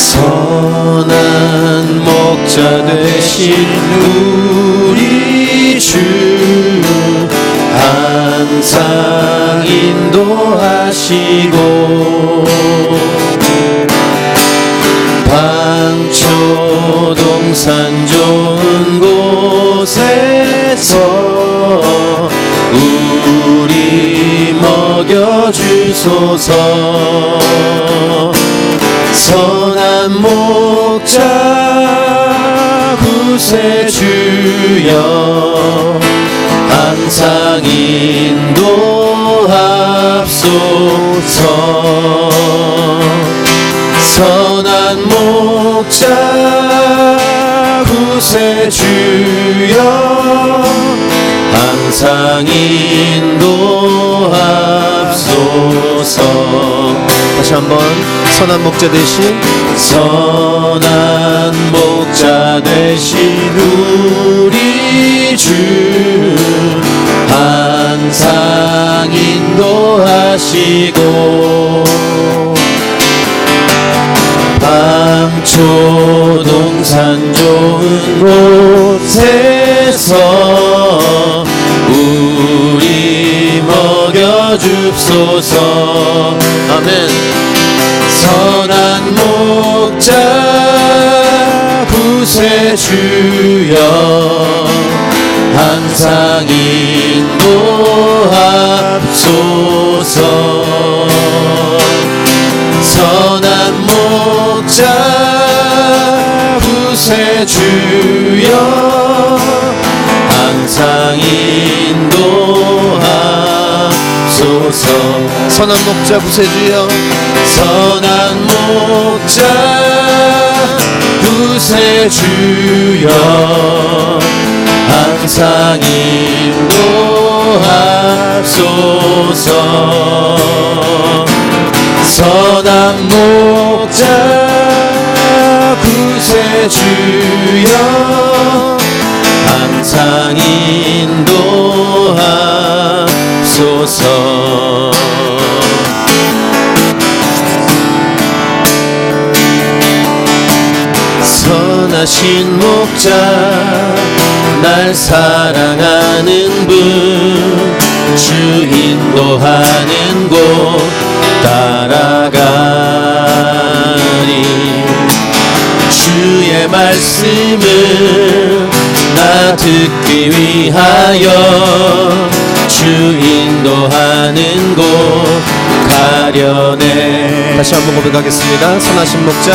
선한 목자 되신 우리 주 항상 인도하시고 방초동산 좋은 곳에서 우리 먹여주소서 목자 구세주여 항상 인도합소서. 선한 목자 구세주여 항상 인도합소서 다시 한번 선한 목자 대신 선한 목자 되신 우리 주 항상 인도하시고 방초동산 좋은 곳에서 우리 먹여줍소서. 아멘. 선한 목자 구세주여. 항상 인도합소서. 선한 목자 구세주여. 항상 인도 하소서. 선한 목자 구세주여. 선한 목자 구세주여. 항상 인도하소서. 선한 목자 구세주여. 항상 인도하소서 선하신 목자 날 사랑하는 분 주 인도하는 곳 따라가리. 주의 말씀을 나 듣기 위하여 주 인도하는 곳 가려네 다시 한번 고백하겠습니다. 선하신 목자.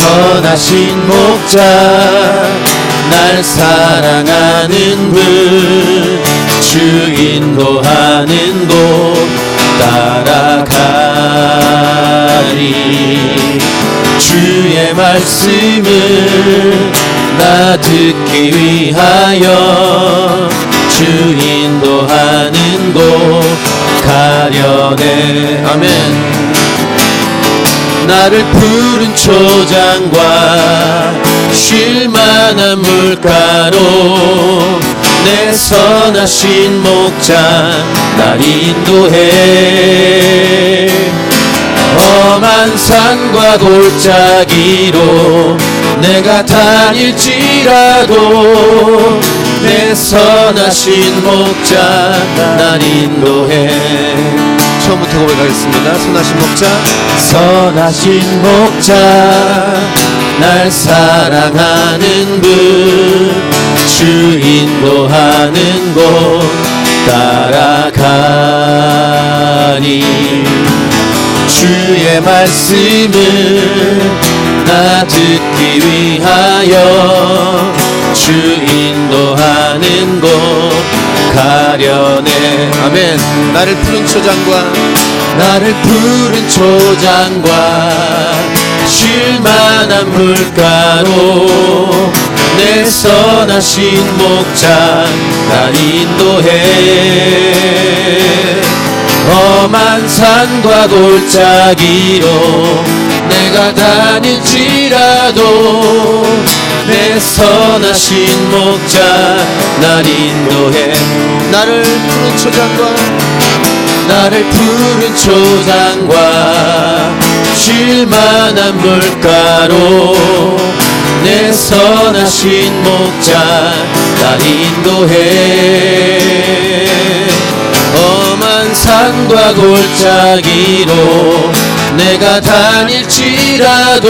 선하신 목자 날 사랑하는 분 주 인도하는 곳 따라가리. 주의 말씀을 나 듣기 위하여 주 인도하는 곳 가려네. 아멘. 나를 푸른 초장과 쉴만한 물가로 내 선하신 목자 날 인도해. 험한 산과 골짜기로 내가 다닐지라도 내 선하신 목자 날 인도해. 처음부터 고백하겠습니다. 선하신 목자. 선하신 목자 날 사랑하는 분 주 인도하는 곳 따라가리 주의 말씀을 나 듣기 위하여 주 인도하는 곳 가려네. 아멘. 나를 푸른 초장과 나를 푸른 초장과 쉴만한 물가로 내 선하신 목자 날 인도해. 험한 산과 골짜기로 내가 다닐지라도 내 선하신 목자 날 인도해. 나를 푸른 초장과 나를 푸른 초장과 쉴만한 물가로 내 선하신 목자 날 인도해. 험한 산과 골짜기로 내가 다닐지라도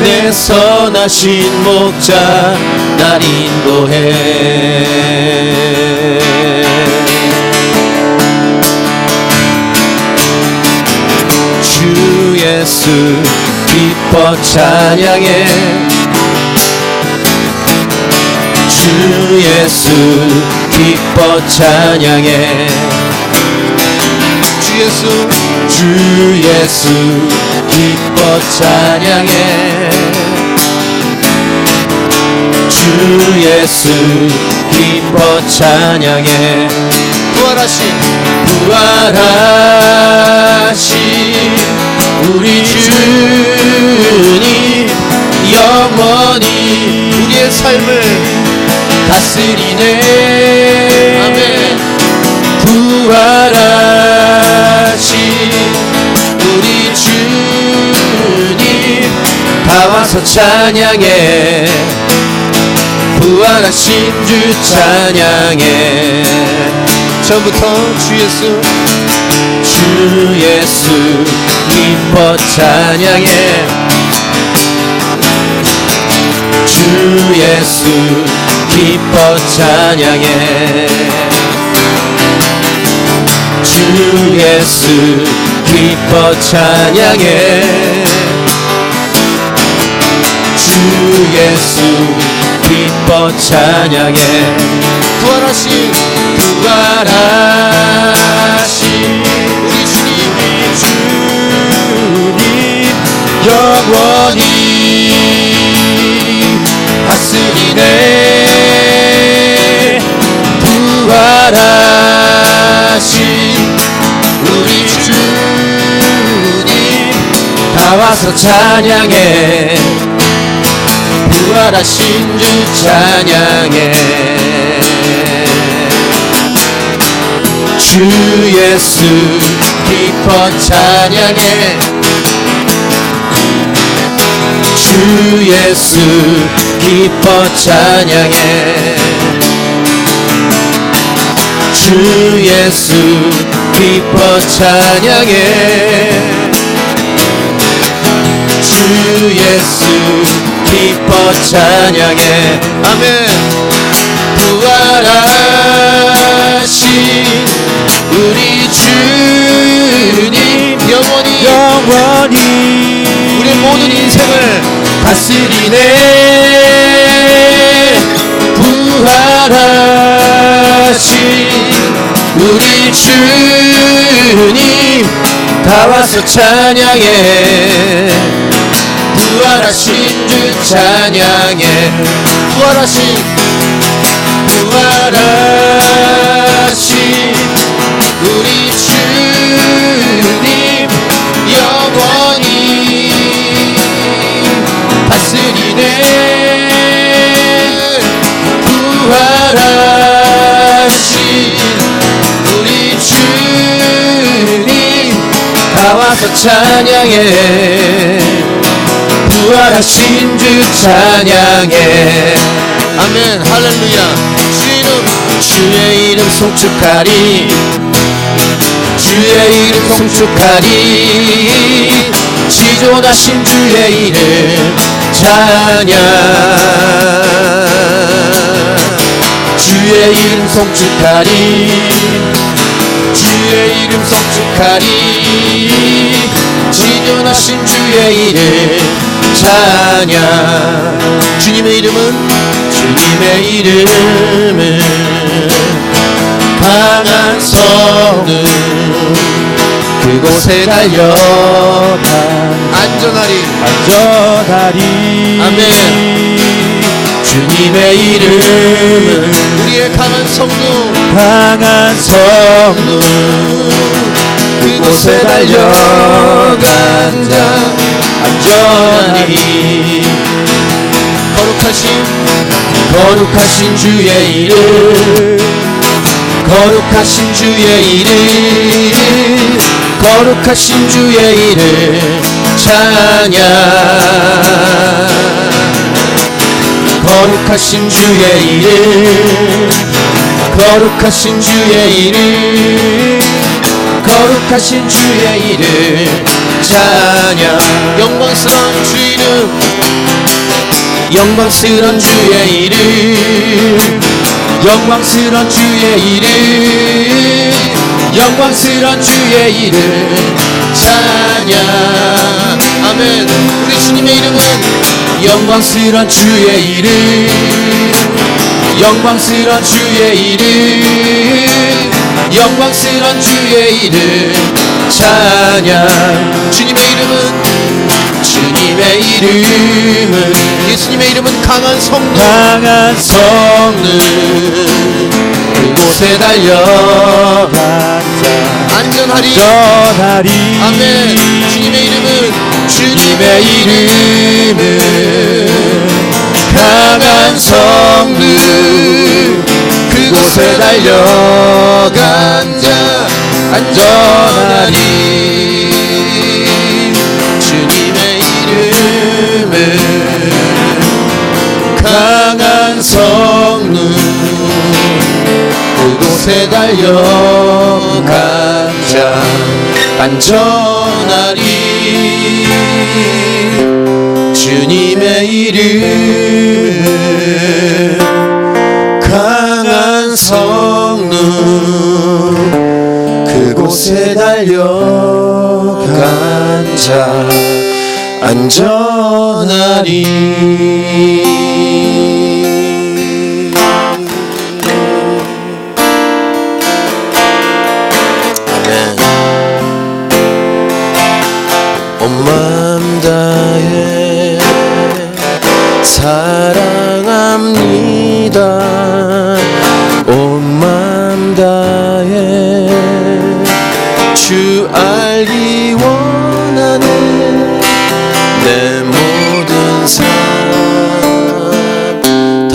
내 선하신 목자 날 인도해. 주 예수 기뻐 찬양해. 주 예수 기뻐 찬양해. 주 예수 주 예수 기뻐 찬양해. 주 예수 기뻐 찬양해. 부활하신 부활하신 우리 주님 영원히 우리의 삶을 다스리네. 아멘. 부활하신 다 와서 찬양해. 부활하신 주 찬양해. 처음부터 주 예수 주 예수 기뻐 찬양해. 주 예수 기뻐 찬양해. 주 예수 기뻐 찬양해 주 예수 기뻐 찬양해. 부활하신 부활하신 우리 주님이 주님 영원히 다스리네. 부활하신 우리 주님 다 와서 찬양해 부활하신 주 찬양해. 주 예수 기뻐 찬양해. 주 예수 기뻐 찬양해. 주 예수 기뻐 찬양해. 주 예수 기뻐 찬양해. 아멘. 부활하신 우리 주님 영원히. 영원히. 우리 모든 인생을 다스리네. 부활하신 우리 주님 다 와서 찬양해 부활하신 주 찬양해 부활하신 부활하신 우리 주님 영원히 다스리네. 부활하신 우리 주님 다 와서 찬양해 부활하신 주 찬양해 아멘. 할렐루야. 주 이름 주의 이름 송축하리. 주의 이름 송축하리. 지존하신 주의 이름 찬양. 주의 이름 송축하리. 주의 이름 성축하리 지존하신 주의 이름 찬양. 주님의 이름은 주님의 이름은 강한 성은 그곳에 달려가 안전하리. 안전하리. 아멘. 주님의 이름은 우리의 강한 성도 강한 성도 그곳에 달려간 자 안전하니 거룩하신 거룩하신 주의 이름. 거룩하신 주의 이름. 거룩하신 주의 이름. 찬양. 거룩하신 주의 이름. 거룩하신 주의 이름 거룩하신 주의 이름 찬양. 영광스러운 주 이름 영광스러운 주의 이름. 영광스러운 주의 이름. 영광스러운 주의 이름 찬양. 아멘. 우리 주님의 이름은 영광스러운 주의 이름. 영광스러운 주의 이름 영광스러운 주의 이름 찬양. 주님의 이름은 주님의 이름은 예수님의 이름은 강한 성령 강한 성능 그곳에 달려 안전하리 전하리. 아멘. 주님의 이름은 주님의 이름은 강한 성능 그곳에 달려간 자 안전하리 주님의 이름은 강한 성능 그곳에 달려간 자 안전하리 주님의 이름 자 안전하리 아멘. 온 마음 다해 사랑합니다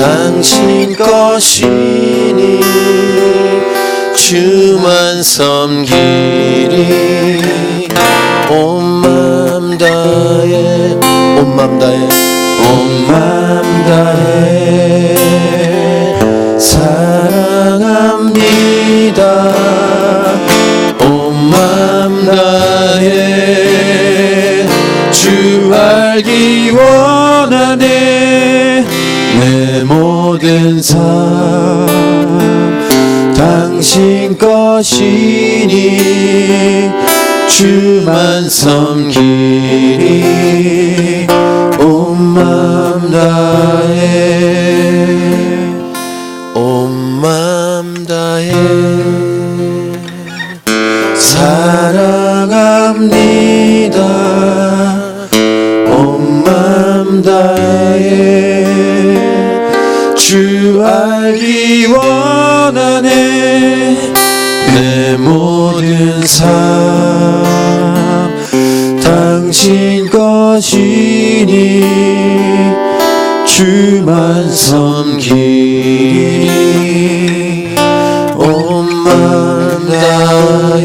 당신 것이니 주만 섬기리. 온 마음 다해 온 마음 다해 온 마음 다해 사랑합니다. 온 마음 다해 주 알기 원하네. 내 모든 삶 당신 것이니 주만 섬기리 온 마음 다해 온 마음 다해 사랑합니다 알기 원하네. 내 모든 삶 당신 것이니 주만 섬기리. 온 마음 다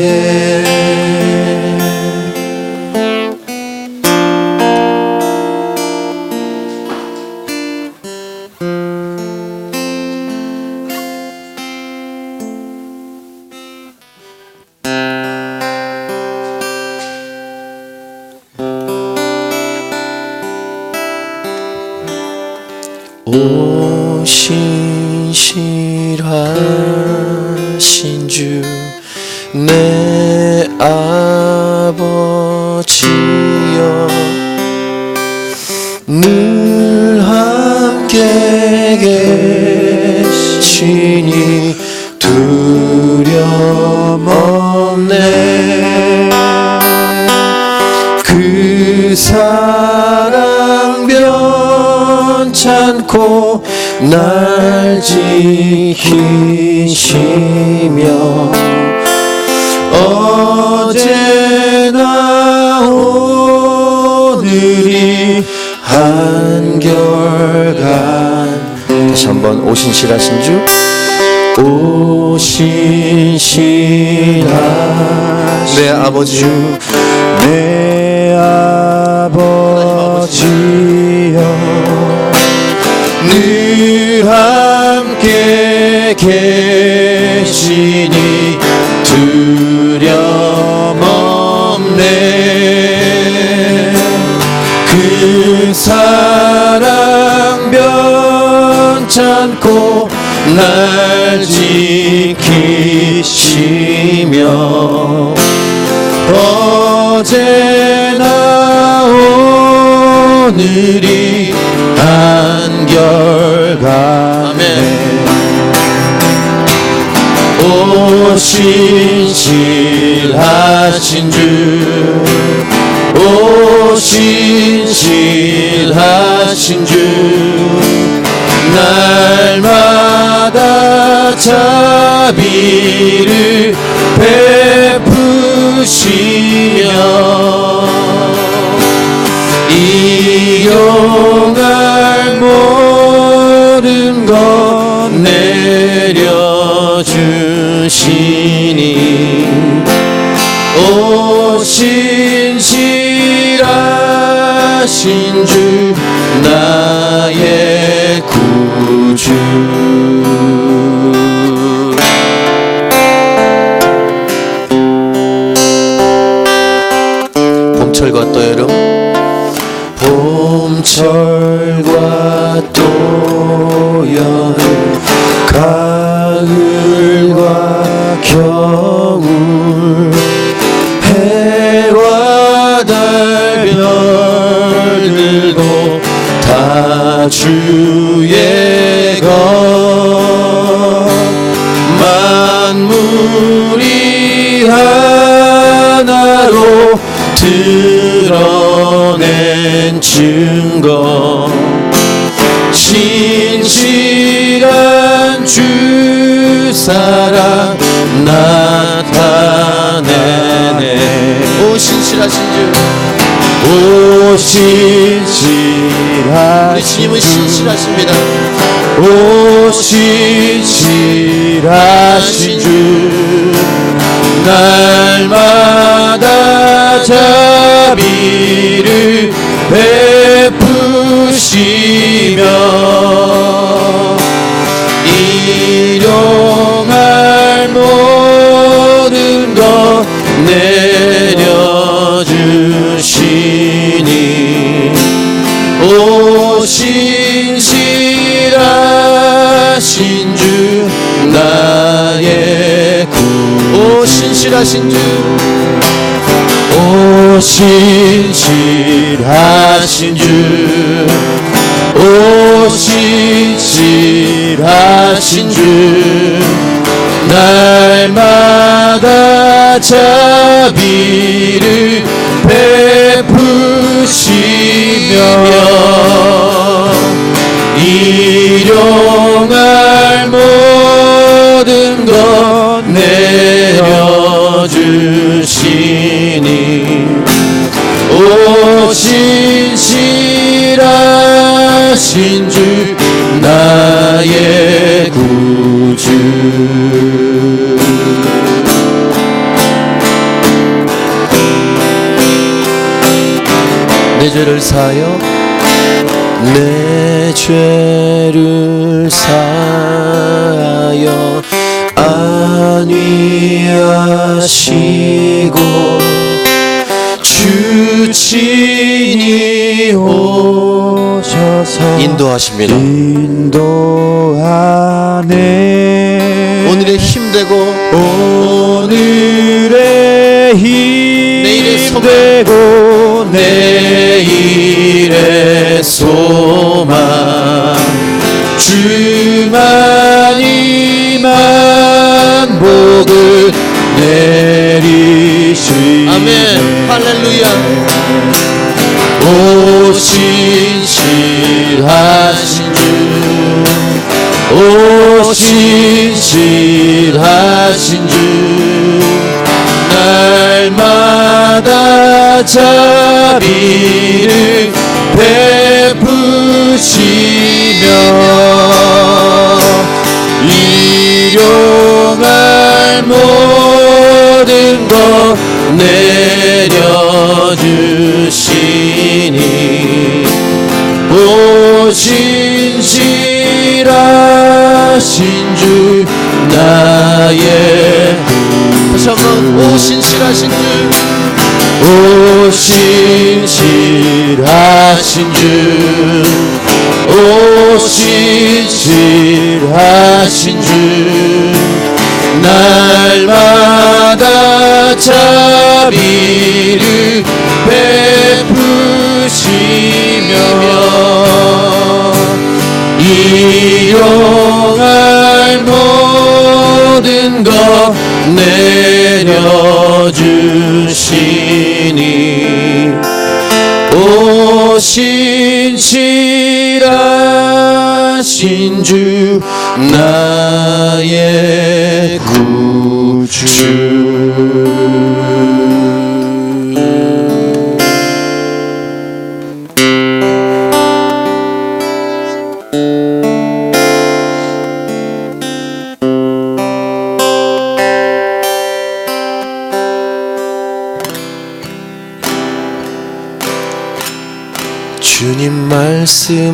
오신실하신 주 내 아버지여. 늘 함께 계시니 두려움 날 지키시며 어제나 오늘이 한결간 다시 한번 오신실하신 주? 신실하신 내 아버지. 내 아버지여. 늘 함께 계시니 두려움 없네. 그 사랑 변찮고 날 지키시며 어제나 오늘이 한결같네 오 신실하신 주 오 신실하신 주 날마다 자비를 베푸시며 봄철과 또 여름? 봄철과 또 여름 가을과 겨울 증거 신실한 주 사랑 나타내네. 오 신실하신 주. 오 우리 신실하신 주님은 주. 신실하십니다. 오 신실하신 주. 날마다 자비를 베 푸시며 일용할 모든 것 내려주시니 오 신 실하신 주 나의 오 신 실하신 주. 구 오 신실하신 주 오 신실하신 주. 날마다 자비를 죄를 사여 내 죄를 사하여 안위하시고 주친이 오셔서 인도하십니다. 인도하네. 오늘의 힘되고 오늘의. 힘되고 소망. 주만이만 복을 내리시네. 아멘. 할렐루야. 오 신실하신 주오 신실하신 주. 날마다 자비 나의 다시 한번 오 신실하신 주오 신실하신 주오 신실하신 주 날마다 자비를 베푸시며 모든 것 내려주시니 오 신실하신 주 나의 구주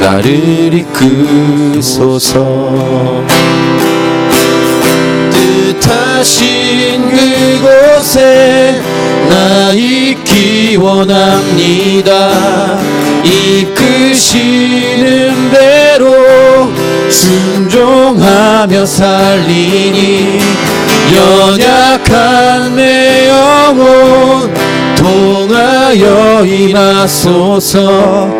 나를 이끄소서. 뜻하신 그곳에 나 있기 원합니다. 이끄시는 대로 순종하며 살리니 연약한 내 영혼 통하여 일하소서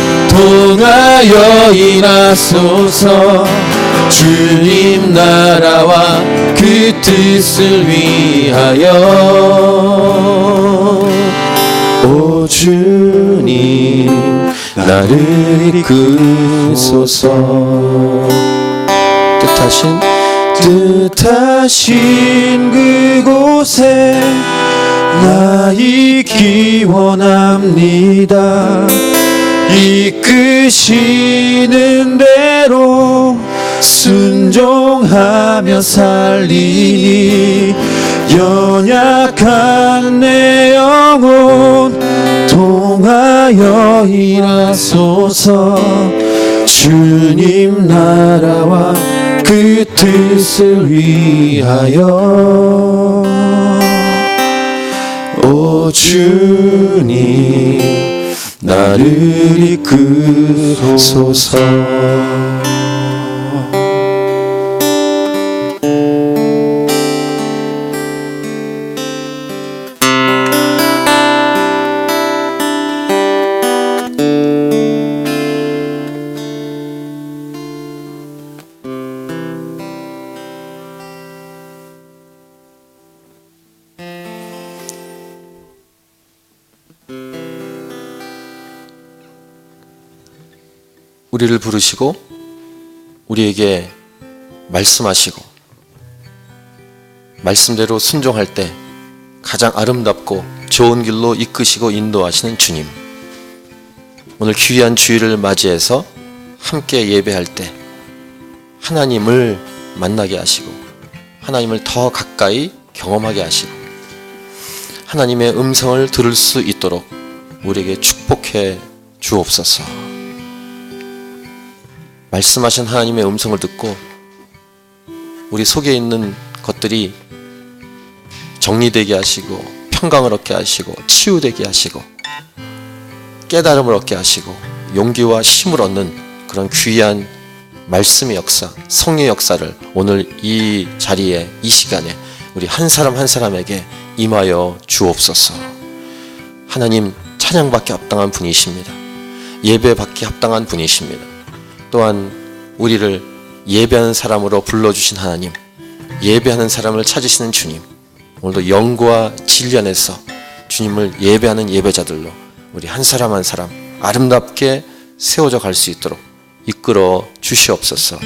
통하여 일하소서. 주님 나라와 그 뜻을 위하여. 오 주님 나를 이끄소서. 뜻하신 뜻하신 그곳에 나 있기 원합니다 이끄시는 대로 순종하며 살리니 연약한 내 영혼 통하여 일하소서. 주님 나라와 그 뜻을 위하여. 오 주님 나를 이끄소서 우리를 부르시고 우리에게 말씀하시고 말씀대로 순종할 때 가장 아름답고 좋은 길로 이끄시고 인도하시는 주님. 오늘 귀한 주일을 맞이해서 함께 예배할 때 하나님을 만나게 하시고 하나님을 더 가까이 경험하게 하시고 하나님의 음성을 들을 수 있도록 우리에게 축복해 주옵소서. 말씀하신 하나님의 음성을 듣고 우리 속에 있는 것들이 정리되게 하시고 평강을 얻게 하시고 치유되게 하시고 깨달음을 얻게 하시고 용기와 힘을 얻는 그런 귀한 말씀의 역사, 성의 역사를 오늘 이 자리에 이 시간에 우리 한 사람 한 사람에게 임하여 주옵소서. 하나님 찬양받기 합당한 분이십니다. 예배받기 합당한 분이십니다. 또한 우리를 예배하는 사람으로 불러주신 하나님, 예배하는 사람을 찾으시는 주님, 오늘도 영과 진리 안에서 주님을 예배하는 예배자들로 우리 한 사람 한 사람 아름답게 세워져 갈 수 있도록 이끌어 주시옵소서.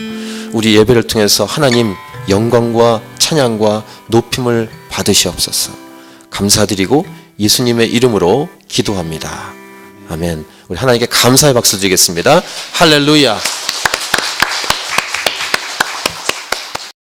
우리 예배를 통해서 하나님 영광과 찬양과 높임을 받으시옵소서. 감사드리고 예수님의 이름으로 기도합니다. 아멘. 우리 하나님께 감사의 박수 드리겠습니다. 할렐루야.